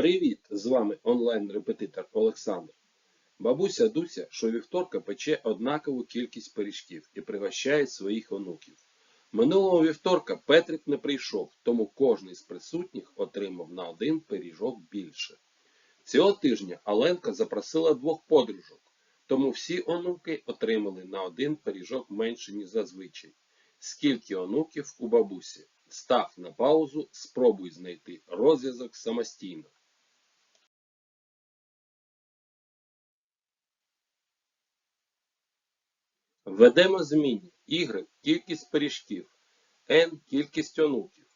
Привіт! З вами онлайн-репетитор Олександр. Бабуся Дуся щовівторка пече однакову кількість пиріжків і пригощає своїх онуків. Минулого вівторка Петрик не прийшов, тому кожний з присутніх отримав на один пиріжок більше. Цього тижня Оленка запросила двох подружок, тому всі онуки отримали на один пиріжок менше, ніж зазвичай. Скільки онуків у бабусі? Став на паузу, спробуй знайти розв'язок самостійно. Введемо змінні y – кількість пиріжків, n – кількість онуків,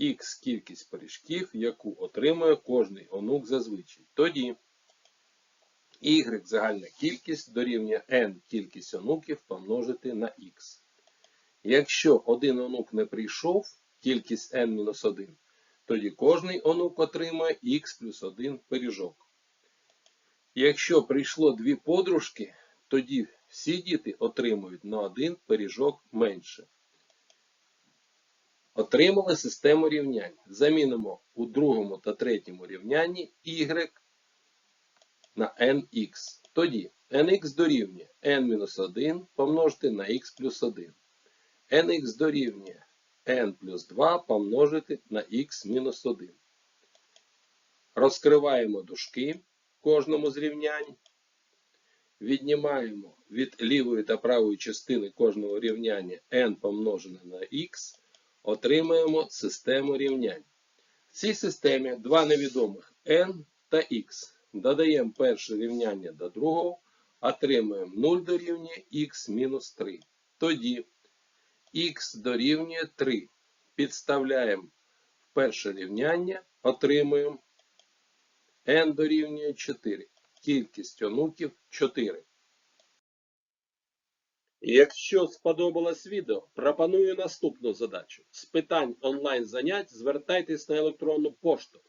x – кількість пиріжків, яку отримує кожний онук зазвичай. Тоді y – загальна кількість дорівнює n – кількість онуків помножити на x. Якщо один онук не прийшов, кількість n-1, тоді кожний онук отримує x плюс 1 пиріжок. Якщо прийшло дві подружки, тоді всі діти отримують на один пиріжок менше. Отримали систему рівнянь. Замінимо у другому та третьому рівнянні y на nx. Тоді nx дорівнює n-1 помножити на x плюс 1. nx дорівнює n плюс 2 помножити на x мінус 1. Розкриваємо дужки кожному з рівнянь. Віднімаємо від лівої та правої частини кожного рівняння n помножене на x, отримаємо систему рівнянь. В цій системі два невідомих n та x. Додаємо перше рівняння до другого, отримуємо 0 дорівнює x мінус 3. Тоді x дорівнює 3. Підставляємо перше рівняння, отримуємо n дорівнює 4. Кількість онуків 4. Якщо сподобалось відео, пропоную наступну задачу. З питань онлайн занять звертайтесь на електронну пошту